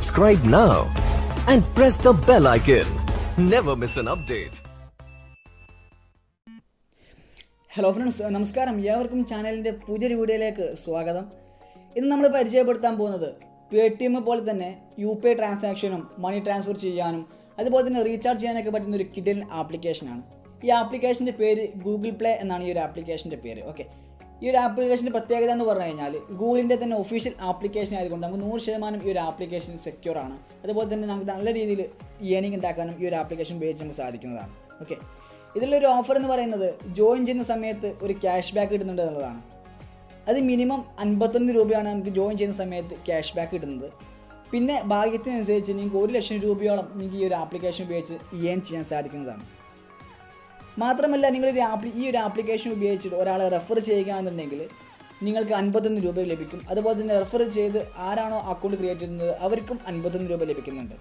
Subscribe now and press the bell icon. Never miss an update. Hello friends നമസ്കാരം. ഏവർക്കും ചാനലിന്റെ പുതിയൊരു വീഡിയോയിലേക്ക് സ്വാഗതം. ഇന്ന് നമ്മൾ പരിചയപ്പെടുത്താൻ പോകുന്നത് പേ ടി എം പോലെ തന്നെ യു പി ഐ ട്രാൻസാക്ഷനും മണി ട്രാൻസ്ഫർ ചെയ്യാനും അതുപോലെ തന്നെ റീചാർജ് ചെയ്യാനൊക്കെ പറ്റുന്ന ഒരു കിഡിൽ ആപ്ലിക്കേഷനാണ് ഈ ആപ്ലിക്കേഷന്റെ പേര് ഗൂഗിൾ പ്ലേ എന്നാണ് ഈ ഒരു ആപ്ലിക്കേഷന്റെ പേര്. ഓക്കെ ഈ ഒരു ആപ്ലിക്കേഷന്റെ പ്രത്യേകത എന്ന് പറഞ്ഞു കഴിഞ്ഞാൽ ഗൂഗിളിന്റെ തന്നെ ഒഫീഷ്യൽ ആപ്ലിക്കേഷൻ ആയതുകൊണ്ട് നമുക്ക് നൂറ് ശതമാനം ഈ ഒരു ആപ്ലിക്കേഷൻ സെക്യൂർ ആണ്. അതുപോലെ തന്നെ നമുക്ക് നല്ല രീതിയിൽ ഏണിംഗ് ഉണ്ടാക്കാനും ഈ ഒരു ആപ്ലിക്കേഷൻ ഉപയോഗിച്ച് നമുക്ക് സാധിക്കുന്നതാണ്. ഓക്കെ ഇതിലൊരു ഓഫർ എന്ന് പറയുന്നത് ജോയിൻ ചെയ്യുന്ന സമയത്ത് ഒരു ക്യാഷ് ബാക്ക് കിട്ടുന്നുണ്ട് എന്നുള്ളതാണ്. അത് മിനിമം അൻപത്തൊന്ന് രൂപയാണ് നമുക്ക് ജോയിൻ ചെയ്യുന്ന സമയത്ത് ക്യാഷ് ബാക്ക് കിട്ടുന്നത്. പിന്നെ ഭാഗ്യത്തിനനുസരിച്ച് നിങ്ങൾക്ക് ഒരു ലക്ഷം രൂപയോളം നിങ്ങൾക്ക് ഈ ഒരു ആപ്ലിക്കേഷൻ ഉപയോഗിച്ച് ഏൺ ചെയ്യാൻ സാധിക്കുന്നതാണ്. മാത്രമല്ല നിങ്ങൾ ഈ ഒരു ആപ്ലിക്കേഷൻ ഉപയോഗിച്ചിട്ട് ഒരാളെ റെഫർ ചെയ്യുകയാണെന്നുണ്ടെങ്കിൽ നിങ്ങൾക്ക് അൻപത്തൊന്ന് രൂപ ലഭിക്കും. അതുപോലെ തന്നെ റെഫർ ചെയ്ത് ആരാണോ അക്കൗണ്ട് ക്രിയേറ്റ് ചെയ്യുന്നത് അവർക്കും അൻപത്തൊന്ന് രൂപ ലഭിക്കുന്നുണ്ട്.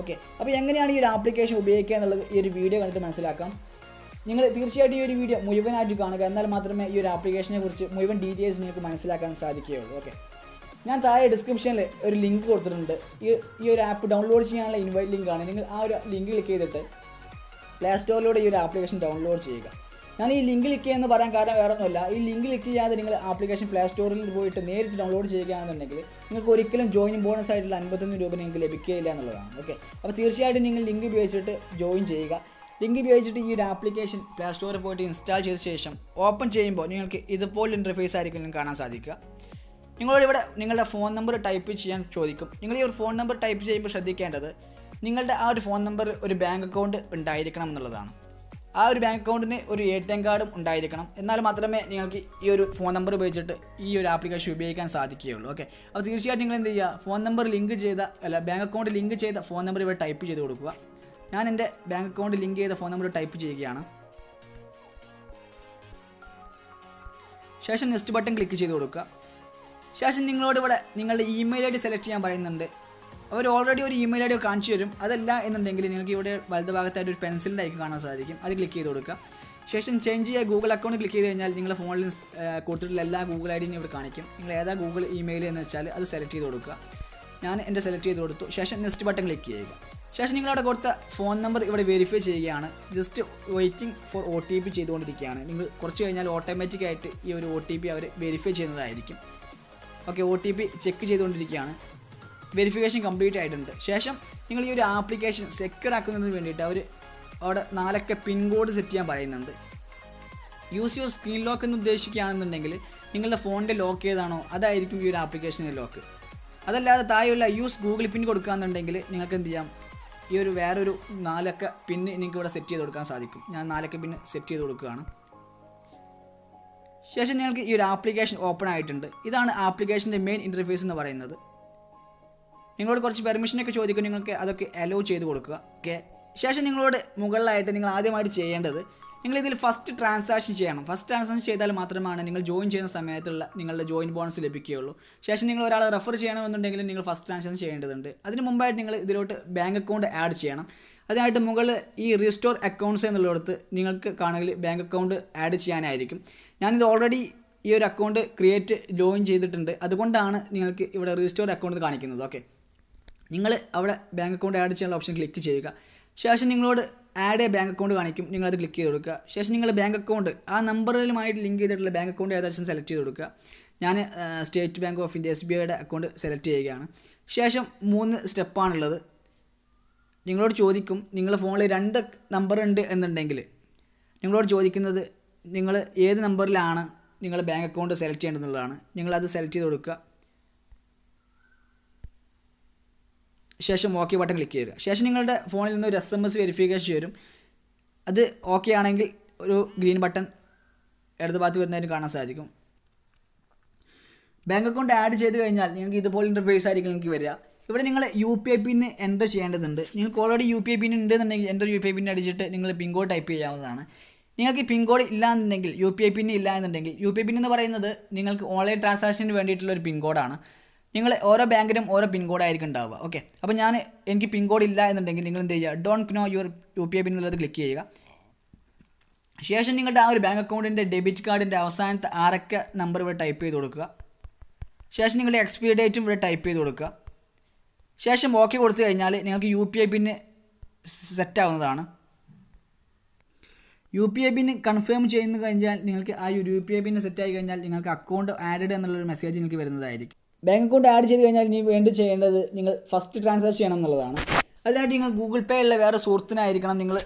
ഓക്കെ അപ്പോൾ എങ്ങനെയാണ് ഈ ഒരു ആപ്ലിക്കേഷൻ ഉപയോഗിക്കുക എന്നുള്ളത് ഈ ഒരു വീഡിയോ കണ്ടിട്ട് മനസ്സിലാക്കാം. നിങ്ങൾ തീർച്ചയായിട്ടും ഈ ഒരു വീഡിയോ മുഴുവനായിട്ട് കാണുക. എന്നാൽ മാത്രമേ ഈ ഒരു ആപ്ലിക്കേഷനെ കുറിച്ച് മുഴുവൻ ഡീറ്റെയിൽസ് നിങ്ങൾക്ക് മനസ്സിലാക്കാൻ സാധിക്കുകയുള്ളൂ. ഓക്കെ ഞാൻ താഴെ ഡിസ്ക്രിപ്ഷനിൽ ഒരു ലിങ്ക് കൊടുത്തിട്ടുണ്ട്. ഈ ഈ ഒരു ആപ്പ് ഡൗൺലോഡ് ചെയ്യാനുള്ള ഇൻവൈറ്റ് ലിങ്കാണ് നിങ്ങൾ ആ ഒരു ലിങ്ക് ക്ലിക്ക് ചെയ്തിട്ട് പ്ലേ സ്റ്റോറിലൂടെ ഈ ഒരു ആപ്ലിക്കേഷൻ ഡൗൺലോഡ് ചെയ്യുക. ഞാൻ ഈ ലിങ്ക് ക്ലിക്ക് ചെയ്യുന്ന പറയാൻ കാരണം വേറെ ഒന്നുമില്ല ഈ ലിങ്ക് ക്ലിക്ക് ചെയ്യാതെ നിങ്ങൾ ആപ്ലിക്കേഷൻ പ്ലേ സ്റ്റോറിൽ പോയിട്ട് നേരിട്ട് ഡൗൺലോഡ് ചെയ്യുകയാണെന്നുണ്ടെങ്കിൽ നിങ്ങൾക്ക് ഒരിക്കലും ജോയിൻ ബോണസ് ആയിട്ടുള്ള അൻപത്തൊന്ന് രൂപ നിങ്ങൾക്ക് ലഭിക്കുകയില്ല എന്നുള്ളതാണ്. ഓക്കെ അപ്പോൾ തീർച്ചയായിട്ടും നിങ്ങൾ ലിങ്ക് ഉപയോഗിച്ചിട്ട് ജോയിൻ ചെയ്യുക. ലിങ്ക് ഉപയോഗിച്ചിട്ട് ഈ ഒരു ആപ്ലിക്കേഷൻ പ്ലേ സ്റ്റോറിൽ പോയിട്ട് ഇൻസ്റ്റാൾ ചെയ്ത ശേഷം ഓപ്പൺ ചെയ്യുമ്പോൾ നിങ്ങൾക്ക് ഇതുപോലെ ഇന്റർഫേസ് ആയിരിക്കും കാണാൻ സാധിക്കുക. നിങ്ങളോട് ഇവിടെ നിങ്ങളുടെ ഫോൺ നമ്പർ ടൈപ്പ് ചെയ്യാൻ ചോദിക്കും. നിങ്ങൾ ഈ ഒരു ഫോൺ നമ്പർ ടൈപ്പ് ചെയ്യുമ്പോൾ ശ്രദ്ധിക്കേണ്ടത് നിങ്ങളുടെ ആ ഒരു ഫോൺ നമ്പർ ഒരു ബാങ്ക് അക്കൗണ്ട് ഉണ്ടായിരിക്കണം എന്നുള്ളതാണ്. ആ ഒരു ബാങ്ക് അക്കൗണ്ടിന് ഒരു എ ടി എം കാർഡും ഉണ്ടായിരിക്കണം. എന്നാൽ മാത്രമേ നിങ്ങൾക്ക് ഈ ഒരു ഫോൺ നമ്പർ ഉപയോഗിച്ചിട്ട് ഈ ഒരു ആപ്ലിക്കേഷൻ ഉപയോഗിക്കാൻ സാധിക്കുകയുള്ളൂ. ഓക്കെ? അപ്പോൾ തീർച്ചയായിട്ടും നിങ്ങൾ എന്ത് ചെയ്യുക? ഫോൺ നമ്പർ ലിങ്ക് ചെയ്ത അല്ല ബാങ്ക് അക്കൗണ്ട് ലിങ്ക് ചെയ്ത ഫോൺ നമ്പർ ഇവിടെ ടൈപ്പ് ചെയ്ത് കൊടുക്കുക. ഞാൻ എന്റെ ബാങ്ക് അക്കൗണ്ട് ലിങ്ക് ചെയ്ത ഫോൺ നമ്പർ ടൈപ്പ് ചെയ്യുകയാണ്. ശേഷം നെക്സ്റ്റ് ബട്ടൺ ക്ലിക്ക് ചെയ്ത് കൊടുക്കുക. ശേഷം നിങ്ങളോട് ഇവിടെ നിങ്ങളുടെ ഇമെയിൽ ഐ ഡി സെലക്ട് ചെയ്യാൻ പറയുന്നുണ്ട്. അവർ ഓൾറെഡി ഒരു ഇമെയിൽ ഐ ഡി കാണിച്ചു തരും. അതല്ല എന്നുണ്ടെങ്കിൽ നിങ്ങൾക്ക് ഇവിടെ വലത് ഭാഗത്തായിട്ട് ഒരു പെൻസിലിന്റെ ഐക്കൺ കാണാൻ സാധിക്കും. അത് ക്ലിക്ക് ചെയ്ത് കൊടുക്കുക. ശേഷം ചേഞ്ച് ചെയ്യുക ഗൂഗിൾ അക്കൗണ്ട് ക്ലിക്ക് ചെയ്ത് കഴിഞ്ഞാൽ നിങ്ങളുടെ ഫോണിൽ കൊടുത്തിട്ടുള്ള എല്ലാ ഗൂഗിൾ ഐ ഡിയും ഇവിടെ കാണിക്കും. നിങ്ങൾ ഏതാ ഗൂഗിൾ ഇമെയിൽ എന്ന് വെച്ചാൽ അത് സെലക്ട് ചെയ്ത് കൊടുക്കുക. ഞാൻ എന്റെ സെലക്ട് ചെയ്ത് കൊടുത്തു. ശേഷം നെക്സ്റ്റ് ബട്ടൺ ക്ലിക്ക് ചെയ്യുക. ശേഷം നിങ്ങളവിടെ കൊടുത്ത ഫോൺ നമ്പർ ഇവിടെ വെരിഫൈ ചെയ്യുകയാണ്. Just waiting for O T P ചെയ്തുകൊണ്ടിരിക്കുകയാണ്. നിങ്ങൾ കുറച്ച് കഴിഞ്ഞാൽ ഓട്ടോമാറ്റിക്കായിട്ട് ഈ ഒരു ഒ ടി പി അവർ വെരിഫൈ ചെയ്യുന്നതായിരിക്കും. Okay O T P check ചെയ്തുകൊണ്ടിരിക്കുകയാണ്. വെരിഫിക്കേഷൻ കംപ്ലീറ്റ് ആയിട്ടുണ്ട്. ശേഷം നിങ്ങൾ ഈ ഒരു ആപ്ലിക്കേഷൻ സെക്യൂർ ആക്കുന്നതിന് വേണ്ടിയിട്ട് അവർ അവിടെ നാലൊക്കെ പിൻകോഡ് സെറ്റ് ചെയ്യാൻ പറയുന്നുണ്ട്. യൂസ് യുവർ സ്ക്രീൻ ലോക്ക് എന്ന് ഉദ്ദേശിക്കുകയാണെന്നുണ്ടെങ്കിൽ നിങ്ങളുടെ ഫോണിന്റെ ലോക്ക് ഏതാണോ അതായിരിക്കും ഈ ഒരു ആപ്ലിക്കേഷന്റെ ലോക്ക് അതല്ലാതെ താഴെയുള്ള യൂസ് ഗൂഗിൾ പിൻ കൊടുക്കുകയെന്നുണ്ടെങ്കിൽ നിങ്ങൾക്ക് എന്ത് ചെയ്യാം? ഈ ഒരു വേറൊരു നാലക്ക പിന്ന് നിങ്ങൾക്ക് ഇവിടെ സെറ്റ് ചെയ്ത് കൊടുക്കാൻ സാധിക്കും. ഞാൻ നാലക്ക പിന്ന് സെറ്റ് ചെയ്ത് കൊടുക്കുകയാണ്. ശേഷം നിങ്ങൾക്ക് ഈ ഒരു ആപ്ലിക്കേഷൻ ഓപ്പൺ ആയിട്ടുണ്ട്. ഇതാണ് ആപ്ലിക്കേഷന്റെ മെയിൻ ഇന്റർഫേസ് എന്ന് പറയുന്നത്. നിങ്ങളോട് കുറച്ച് പെർമിഷനൊക്കെ ചോദിക്കും നിങ്ങൾക്ക് അതൊക്കെ അലോ ചെയ്ത് കൊടുക്കുക. ഓക്കെ ശേഷം നിങ്ങളോട് മുകളിലായിട്ട് നിങ്ങൾ ആദ്യമായിട്ട് ചെയ്യേണ്ടത് നിങ്ങൾ ഇതിൽ ഫസ്റ്റ് ട്രാൻസാക്ഷൻ ചെയ്യണം. ഫസ്റ്റ് ട്രാൻസാക്ഷൻ ചെയ്താൽ മാത്രമാണ് നിങ്ങൾ ജോയിൻ ചെയ്യുന്ന സമയത്തുള്ള നിങ്ങളുടെ ജോയിൻ ബോണസ് ലഭിക്കുകയുള്ളൂ. ശേഷം നിങ്ങൾ ഒരാളെ റെഫർ ചെയ്യണമെന്നുണ്ടെങ്കിൽ നിങ്ങൾ ഫസ്റ്റ് ട്രാൻസാക്ഷൻ ചെയ്യേണ്ടതുണ്ട്. അതിന് മുമ്പായിട്ട് നിങ്ങൾ ഇതിലോട്ട് ബാങ്ക് അക്കൗണ്ട് ആഡ് ചെയ്യണം. അതിനായിട്ട് മുകളിൽ ഈ റീസ്റ്റോർ അക്കൗണ്ട്സ് എന്നുള്ളിടത്ത് നിങ്ങൾക്ക് കാണുകയിൽ ബാങ്ക് അക്കൗണ്ട് ആഡ് ചെയ്യാനായിരിക്കും. ഞാനിത് ഓൾറെഡി ഈ ഒരു അക്കൗണ്ട് ക്രിയേറ്റ് ജോയിൻ ചെയ്തിട്ടുണ്ട്. അതുകൊണ്ടാണ് നിങ്ങൾക്ക് ഇവിടെ റീസ്റ്റോർ അക്കൗണ്ട് കാണിക്കുന്നത്. ഓക്കെ നിങ്ങൾ അവിടെ ബാങ്ക് അക്കൗണ്ട് ആഡ് ചെയ്യാനുള്ള ഓപ്ഷൻ ക്ലിക്ക് ചെയ്യുക. ശേഷം നിങ്ങളോട് ആഡ് എ ബാങ്ക് അക്കൗണ്ട് കാണിക്കും. നിങ്ങളത് ക്ലിക്ക് ചെയ്ത് കൊടുക്കുക. ശേഷം നിങ്ങൾ ബാങ്ക് അക്കൗണ്ട് ആ നമ്പറിലുമായിട്ട് ലിങ്ക് ചെയ്തിട്ടുള്ള ബാങ്ക് അക്കൗണ്ട് ഏകദേശം സെലക്ട് ചെയ്ത് കൊടുക്കുക. ഞാൻ state bank of India S B ഐയുടെ അക്കൗണ്ട് സെലക്ട് ചെയ്യുകയാണ്. ശേഷം മൂന്ന് സ്റ്റെപ്പാണുള്ളത് നിങ്ങളോട് ചോദിക്കും നിങ്ങളുടെ ഫോണിൽ രണ്ട് നമ്പർ ഉണ്ട് എന്നുണ്ടെങ്കിൽ നിങ്ങളോട് ചോദിക്കുന്നത് നിങ്ങൾ ഏത് നമ്പറിലാണ് നിങ്ങൾ ബാങ്ക് അക്കൗണ്ട് സെലക്ട് ചെയ്യേണ്ടതെന്നുള്ളതാണ്. നിങ്ങളത് സെലക്ട് ചെയ്ത് കൊടുക്കുക. ശേഷം ഓക്കെ ബട്ടൺ ക്ലിക്ക് ചെയ്യുക ശേഷം നിങ്ങളുടെ ഫോണിൽ നിന്ന് ഒരു എസ് എം എസ് വെരിഫിക്കേഷൻ വരും. അത് ഓക്കെ ആണെങ്കിൽ ഒരു ഗ്രീൻ ബട്ടൺ ഇടത് ഭാഗത്ത് വരുന്നതിന് കാണാൻ സാധിക്കും. ബാങ്ക് അക്കൗണ്ട് ആഡ് ചെയ്ത് കഴിഞ്ഞാൽ നിങ്ങൾക്ക് ഇതുപോലെ ഇന്റർഫേസ് ആയിരിക്കും നിങ്ങൾക്ക് വരിക. ഇവിടെ നിങ്ങൾ U P I pin enter ചെയ്യേണ്ടതുണ്ട്. നിങ്ങൾക്ക് already U P I pin ഉണ്ടെന്നുണ്ടെങ്കിൽ എന്റെ യു പി ഐ പിൻ അടിച്ചിട്ട് നിങ്ങൾ പിൻ കോഡ് ടൈപ്പ് ചെയ്യാവുന്നതാണ്. നിങ്ങൾക്ക് പിൻ കോഡ് ഇല്ല എന്നുണ്ടെങ്കിൽ യു പി ഐ പിൻ ഇല്ല എന്നുണ്ടെങ്കിൽ യു പി ഐ പിൻ എന്ന് പറയുന്നത് നിങ്ങൾക്ക് ഓൺലൈൻ ട്രാൻസാക്ഷന് വേണ്ടിയിട്ടുള്ള ഒരു പിൻ കോഡാണ് നിങ്ങൾ ഓരോ ബാങ്കിനും ഓരോ പിൻ കോഡായിരിക്കും ഉണ്ടാവുക. ഓക്കെ അപ്പോൾ ഞാൻ എനിക്ക് പിൻ കോഡ് ഇല്ല എന്നുണ്ടെങ്കിൽ നിങ്ങൾ എന്ത് ചെയ്യുക? Don't know your U P I pin എന്നുള്ളത് ക്ലിക്ക് ചെയ്യുക. ശേഷം നിങ്ങളുടെ ആ ഒരു ബാങ്ക് അക്കൗണ്ടിന്റെ ഡെബിറ്റ് കാർഡിന്റെ അവസാനത്തെ ആരൊക്കെ നമ്പർ ഇവിടെ ടൈപ്പ് ചെയ്ത് കൊടുക്കുക. ശേഷം നിങ്ങളുടെ എക്സ്പയറി ഡേറ്റും ഇവിടെ ടൈപ്പ് ചെയ്ത് കൊടുക്കുക. ശേഷം ഓക്കെ കൊടുത്തു കഴിഞ്ഞാൽ നിങ്ങൾക്ക് U P I pin set ആവുന്നതാണ്. U P I pin confirm ചെയ്യുന്ന കഴിഞ്ഞാൽ നിങ്ങൾക്ക് ആ U P I pin set ആയി കഴിഞ്ഞാൽ നിങ്ങൾക്ക് അക്കൗണ്ട് ആഡഡ് എന്നുള്ളൊരു മെസ്സേജ് നിങ്ങൾക്ക് വരുന്നതായിരിക്കും. ബാങ്ക് അക്കൗണ്ട് ആഡ് ചെയ്ത് കഴിഞ്ഞാൽ ഇനി വേണ്ടി ചെയ്യേണ്ടത് നിങ്ങൾ ഫസ്റ്റ് ട്രാൻസ്ഫർ ചെയ്യണം എന്നുള്ളതാണ്. അതിനായിട്ട് നിങ്ങൾ ഗൂഗിൾ പേ ഉള്ള വേറെ സുഹൃത്തിനായിരിക്കണം നിങ്ങൾ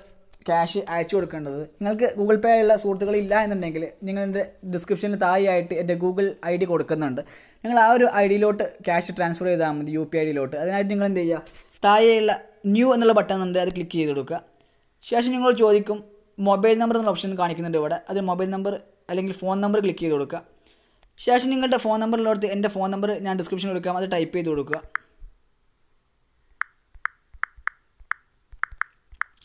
ക്യാഷ് അയച്ചു കൊടുക്കേണ്ടത്. നിങ്ങൾക്ക് ഗൂഗിൾ പേ ഉള്ള സുഹൃത്തുക്കൾ ഇല്ല എന്നുണ്ടെങ്കിൽ എന്റെ ഡിസ്ക്രിപ്ഷനിൽ താഴെയായിട്ട് എന്റെ ഗൂഗിൾ ഐ ഡി കൊടുക്കുന്നുണ്ട്. നിങ്ങൾ ആ ഒരു ഐ ഡിയിലോട്ട് ക്യാഷ് ട്രാൻസ്ഫർ ചെയ്താൽ മതി യു പി ഐ ഡിയിലോട്ട് അതിനായിട്ട് നിങ്ങൾ എന്ത് ചെയ്യുക? താഴെയുള്ള ന്യൂ എന്നുള്ള ബട്ടൺ ഉണ്ട് അത് ക്ലിക്ക് ചെയ്ത് കൊടുക്കുക. ശേഷം നിങ്ങൾ ചോദിക്കും മൊബൈൽ നമ്പർ എന്നുള്ള ഓപ്ഷൻ കാണിക്കുന്നുണ്ട് ഇവിടെ. അത് മൊബൈൽ നമ്പർ അല്ലെങ്കിൽ ഫോൺ നമ്പർ ക്ലിക്ക് ചെയ്ത് കൊടുക്കുക. ശേഷം നിങ്ങളുടെ ഫോൺ നമ്പറിലോടത്ത് എന്റെ ഫോൺ നമ്പർ ഞാൻ ഡിസ്ക്രിപ്ഷനിൽ കൊടുക്കാം അത് ടൈപ്പ് ചെയ്ത് കൊടുക്കുക.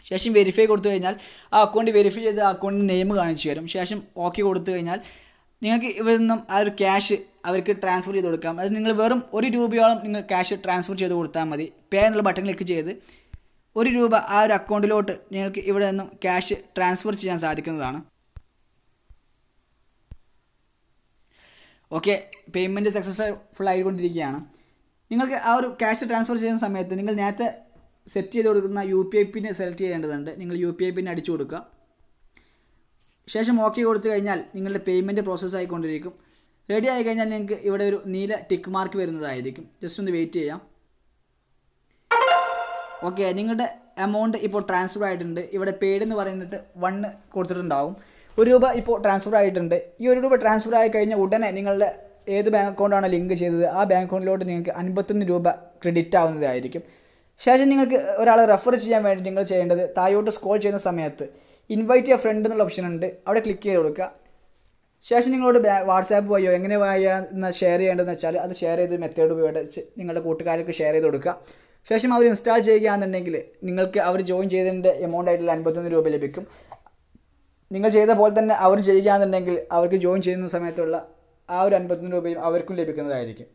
ശേഷം വെരിഫൈ കൊടുത്തു കഴിഞ്ഞാൽ ആ അക്കൗണ്ട് വെരിഫൈ ചെയ്ത് അക്കൗണ്ടിന്റെ നെയിം കാണിച്ചു തരും. ശേഷം ഓക്കെ കൊടുത്തു കഴിഞ്ഞാൽ നിങ്ങൾക്ക് ഇവിടെ നിന്നും ആ ഒരു ക്യാഷ് അവർക്ക് ട്രാൻസ്ഫർ ചെയ്ത് കൊടുക്കാം. അത് നിങ്ങൾ വെറും ഒരു രൂപയോളം നിങ്ങൾ ക്യാഷ് ട്രാൻസ്ഫർ ചെയ്ത് കൊടുത്താൽ മതി. പേ എന്നുള്ള ബട്ടൺ ക്ലിക്ക് ചെയ്ത് ഒരു രൂപ ആ ഒരു അക്കൗണ്ടിലോട്ട് നിങ്ങൾക്ക് ഇവിടെ നിന്നും ക്യാഷ് ട്രാൻസ്ഫർ ചെയ്യാൻ സാധിക്കുന്നതാണ്. ഓക്കെ പേയ്മെന്റ് സക്സസ്ഫുൾ ആയിക്കൊണ്ടിരിക്കുകയാണ്. നിങ്ങൾക്ക് ആ ഒരു ക്യാഷ് ട്രാൻസ്ഫർ ചെയ്യുന്ന സമയത്ത് നിങ്ങൾ നേരത്തെ സെറ്റ് ചെയ്ത് കൊടുക്കുന്ന U P I pin select ചെയ്യേണ്ടതുണ്ട്. നിങ്ങൾ യു പി ഐ പിന്നെ അടിച്ചു കൊടുക്കുക. ശേഷം ഓക്കെ കൊടുത്തു കഴിഞ്ഞാൽ നിങ്ങളുടെ പേയ്മെന്റ് പ്രോസസ്സ് ആയിക്കൊണ്ടിരിക്കും. റെഡി ആയി കഴിഞ്ഞാൽ നിങ്ങൾക്ക് ഇവിടെ ഒരു നീല ടിക്ക് മാർക്ക് വരുന്നതായിരിക്കും. ജസ്റ്റ് ഒന്ന് വെയിറ്റ് ചെയ്യാം. ഓക്കെ നിങ്ങളുടെ എമൗണ്ട് ഇപ്പോൾ ട്രാൻസ്ഫർ ആയിട്ടുണ്ട്. ഇവിടെ പേയ്ഡ് എന്ന് പറയുന്നിട്ട് വണ്ണ് കൊടുത്തിട്ടുണ്ടാവും. ഒരു രൂപ ഇപ്പോൾ ട്രാൻസ്ഫർ ആയിട്ടുണ്ട്. ഈ ഒരു രൂപ ട്രാൻസ്ഫർ ആയി കഴിഞ്ഞ ഉടനെ നിങ്ങളുടെ ഏത് ബാങ്ക് അക്കൗണ്ടാണ് ലിങ്ക് ചെയ്തത്? ആ ബാങ്ക് അക്കൗണ്ടിലോട്ട് നിങ്ങൾക്ക് അൻപത്തൊന്ന് രൂപ ക്രെഡിറ്റ് ആവുന്നതായിരിക്കും. ശേഷം നിങ്ങൾക്ക് ഒരാളെ റെഫർ ചെയ്യാൻ വേണ്ടി നിങ്ങൾ ചെയ്യേണ്ടത് താഴോട്ട് സ്കോൾ ചെയ്യുന്ന സമയത്ത് ഇൻവൈറ്റ് എ ഫ്രണ്ട് എന്നുള്ള ഓപ്ഷൻ ഉണ്ട്. അവിടെ ക്ലിക്ക് ചെയ്ത് കൊടുക്കുക. ശേഷം നിങ്ങളോട് വാട്സാപ്പ് വഴിയോ എങ്ങനെ വഴിയാ ഷെയർ ചെയ്യേണ്ടതെന്ന് വെച്ചാൽ അത് ഷെയർ ചെയ്ത് മെത്തേഡ് ഉപയോഗിച്ച് നിങ്ങളുടെ കൂട്ടുകാർക്ക് ഷെയർ ചെയ്ത് കൊടുക്കുക. ശേഷം അവർ ഇൻസ്റ്റാൾ ചെയ്യുകയാണെന്നുണ്ടെങ്കിൽ നിങ്ങൾക്ക് അവർ ജോയിൻ ചെയ്തതിന്റെ എമൗണ്ട് ആയിട്ടുള്ള അൻപത്തൊന്ന് രൂപ ലഭിക്കും. നിങ്ങൾ ചെയ്ത പോലെ തന്നെ അവർ ചെയ്യുകയാണെന്നുണ്ടെങ്കിൽ അവർക്ക് ജോയിൻ ചെയ്യുന്ന സമയത്തുള്ള ആ ഒരു അൻപത്തൊന്ന് രൂപയും അവർക്കും ലഭിക്കുന്നതായിരിക്കും.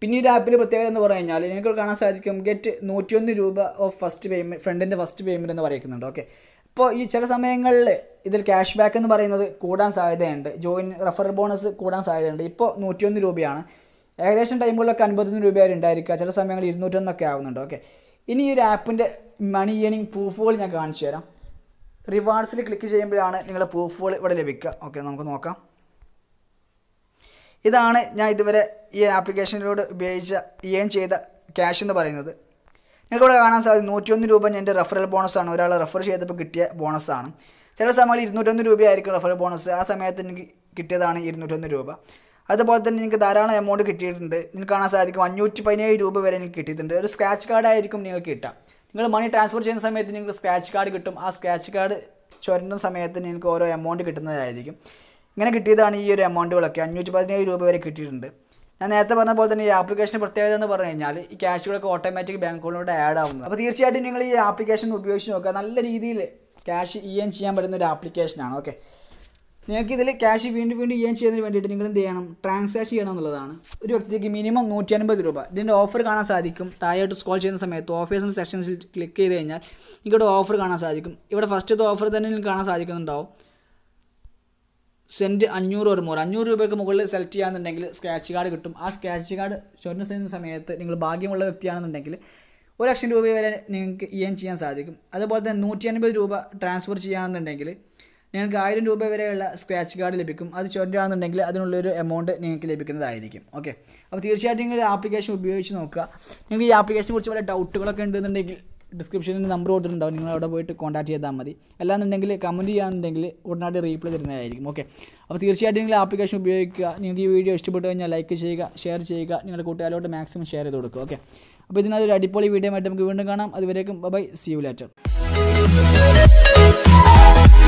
പിന്നെ ഈ ആപ്പിൽ പ്രത്യേകത എന്ന് പറഞ്ഞു കഴിഞ്ഞാൽ നിങ്ങൾക്ക് കാണാൻ സാധിക്കും ഗെറ്റ് നൂറ്റിയൊന്ന് രൂപ ഓഫ് ഫസ്റ്റ് പേയ്മെന്റ് ഫ്രണ്ടിന്റെ ഫസ്റ്റ് പേയ്മെന്റ് എന്ന് പറയുന്നുണ്ട്. ഓക്കെ അപ്പോൾ ഈ ചില സമയങ്ങളിൽ ഇതിൽ ക്യാഷ് ബാക്ക് എന്ന് പറയുന്നത് കൂടാൻ സാധ്യതയുണ്ട്. ജോയിൻ റഫറൽ ബോണസ് കൂടാൻ സാധ്യതയുണ്ട്. ഇപ്പോൾ നൂറ്റിയൊന്ന് രൂപയാണ്. ഏകദേശം ടൈമുകളിലൊക്കെ അൻപത്തൊന്ന് രൂപ വരെ ഉണ്ടായിരിക്കുക. ചില സമയങ്ങളിൽ ഇരുന്നൂറ്റൊന്നൊക്കെ ആവുന്നുണ്ട്. ഓക്കെ ഇനി ഈ ഒരു ആപ്പിന്റെ മണി ഏണിങ് പ്രൂഫുകൾ ഞാൻ കാണിച്ചു തരാം. റിവാർഡ്സിൽ ക്ലിക്ക് ചെയ്യുമ്പോഴാണ് നിങ്ങളുടെ പ്രൂഫുകൾ ഇവിടെ ലഭിക്കുക. ഓക്കെ നമുക്ക് നോക്കാം. ഇതാണ് ഞാൻ ഇതുവരെ ഈ ആപ്ലിക്കേഷനിലൂടെ ഉപയോഗിച്ച ഏൺ ചെയ്ത ക്യാഷ് എന്ന് പറയുന്നത്. നിങ്ങൾക്കിവിടെ കാണാൻ സാധിക്കും നൂറ്റിയൊന്ന് രൂപ എന്റെ റെഫറൽ ബോണസാണ് ഒരാൾ റെഫർ ചെയ്തപ്പോൾ കിട്ടിയ ബോണസാണ് ചില സമയങ്ങളിൽ ഇരുന്നൂറ്റൊന്ന് രൂപയായിരിക്കും റെഫറൽ ബോണസ് ആ സമയത്ത് എനിക്ക് കിട്ടിയതാണ് ഇരുന്നൂറ്റൊന്ന് രൂപ. അതുപോലെ തന്നെ എനിക്ക് ധാരാളം എമൗണ്ട് കിട്ടിയിട്ടുണ്ട്. നിങ്ങൾക്ക് കാണാൻ സാധിക്കും അഞ്ഞൂറ്റി പതിനേഴ് രൂപ വരെ എനിക്ക് കിട്ടിയിട്ടുണ്ട്. ഒരു സ്ക്രാച്ച് കാർഡായിരിക്കും നിങ്ങൾക്ക് കിട്ടുക. നിങ്ങൾ മണി ട്രാൻസ്ഫർ ചെയ്യുന്ന സമയത്ത് നിങ്ങൾക്ക് സ്ക്രാച്ച് കാർഡ് കിട്ടും. ആ സ്ക്രാച്ച് കാർഡ് ചുരണ്ടുന്ന സമയത്ത് നിങ്ങൾക്ക് ഓരോ എമൗണ്ട് കിട്ടുന്നതായിരിക്കും. ഇങ്ങനെ കിട്ടിയതാണ് ഈ ഒരു എമൗണ്ടുകളൊക്കെ അഞ്ഞൂറ്റി പതിനേഴ് രൂപ വരെ കിട്ടിയിട്ടുണ്ട്. ഞാൻ നേരത്തെ പറഞ്ഞ പോലെ തന്നെ ഈ ആപ്ലിക്കേഷന്റെ പ്രത്യേകത എന്ന് പറഞ്ഞു കഴിഞ്ഞാൽ ഈ ക്യാഷുകളൊക്കെ ഓട്ടോമാറ്റിക് ബാങ്ക് അക്കൗണ്ടിലൂടെ ആഡ് ആവുന്നത്. അപ്പോൾ തീർച്ചയായിട്ടും നിങ്ങൾ ഈ ആപ്ലിക്കേഷൻ ഉപയോഗിച്ച് നോക്കുക. നല്ല രീതിയിൽ ക്യാഷ് ഇ എൻ ചെയ്യാൻ പറ്റുന്ന ഒരു ആപ്ലിക്കേഷനാണ് ഓക്കെ നിങ്ങൾക്ക് ഇതിൽ ക്യാഷ് വീണ്ടും വീണ്ടും എൻ ചെയ്യുന്നതിന് വേണ്ടിയിട്ട് നിങ്ങൾ എന്ത് ചെയ്യണം? ട്രാൻസാക്ഷൻ ചെയ്യണം എന്നുള്ളതാണ്. ഒരു വ്യക്തിക്ക് മിനിമം നൂറ്റി അൻപത് രൂപ. ഇതിന്റെ ഓഫർ കാണാൻ സാധിക്കും. താഴോട്ട് സ്കോൾ ചെയ്യുന്ന സമയത്ത് ഓഫേഴ്സിന്റെ സെക്ഷൻസിൽ ക്ലിക്ക് ചെയ്ത് കഴിഞ്ഞാൽ നിങ്ങളുടെ ഓഫർ കാണാൻ സാധിക്കും. ഇവിടെ ഫസ്റ്റത്തെ ഓഫർ തന്നെ നിങ്ങൾക്ക് കാണാൻ സാധിക്കുന്നുണ്ടാവും. സെന്റ് അഞ്ഞൂറ് ഒരു മോർ അഞ്ഞൂറ് രൂപയ്ക്ക് മുകളിൽ സെലക്ട് ചെയ്യാന്നുണ്ടെങ്കിൽ സ്ക്രാച്ച് കാർഡ് കിട്ടും. ആ സ്ക്രാച്ച് കാർഡ് ചൊരുന്ന ചെയ്യുന്ന സമയത്ത് നിങ്ങൾ ഭാഗ്യമുള്ള വ്യക്തിയാണെന്നുണ്ടെങ്കിൽ ഒരു ലക്ഷം രൂപ വരെ നിങ്ങൾക്ക് ഇ ചെയ്യാൻ സാധിക്കും. അതുപോലെ തന്നെ നൂറ്റി അൻപത് രൂപ ട്രാൻസ്ഫർ ചെയ്യുകയാണെന്നുണ്ടെങ്കിൽ നിങ്ങൾക്ക് ആയിരം രൂപ വരെയുള്ള സ്ക്രാച്ച് കാർഡ് ലഭിക്കും. അത് ചൊരണ്ടാണെന്നുണ്ടെങ്കിൽ അതിനുള്ളൊരു എമൗണ്ട് നിങ്ങൾക്ക് ലഭിക്കുന്നതായിരിക്കും. ഓക്കെ അപ്പോൾ തീർച്ചയായിട്ടും നിങ്ങൾ ആപ്ലിക്കേഷൻ ഉപയോഗിച്ച് നോക്കുക. നിങ്ങൾക്ക് ഈ ആപ്ലിക്കേഷനെ കുറിച്ച് വല്ല ഡൗട്ടുകളൊക്കെ ഉണ്ടെന്നുണ്ടെങ്കിൽ ഡിസ്ക്രിപ്ഷനിൽ നമ്പർ കൊടുത്തിട്ടുണ്ടാവും. നിങ്ങൾ അവിടെ പോയിട്ട് കോൺടാക്ട് ചെയ്താൽ മതി. അല്ലാന്നുണ്ടെങ്കിൽ കമന്റ് ചെയ്യാന്നുണ്ടെങ്കിൽ ഉടനടി റീപ്ലൈ തരുന്നതായിരിക്കും. ഓക്കെ അപ്പോൾ തീർച്ചയായിട്ടും നിങ്ങൾ ആപ്ലിക്കേഷൻ ഉപയോഗിക്കുക. നിങ്ങൾക്ക് ഈ വീഡിയോ ഇഷ്ടപ്പെട്ടു കഴിഞ്ഞാൽ ലൈക്ക് ചെയ്യുക ഷെയർ ചെയ്യുക. നിങ്ങളുടെ കൂട്ടുകാരോട് മാക്സിമം ഷെയർ ചെയ്ത് കൊടുക്കുക. ഓക്കെ അപ്പോൾ ഇതിനൊരു അടിപൊളി വീഡിയോ ആയിട്ട് നമുക്ക് വീണ്ടും കാണാം. അതുവരേക്കും ബൈ സി യു ലേറ്റർ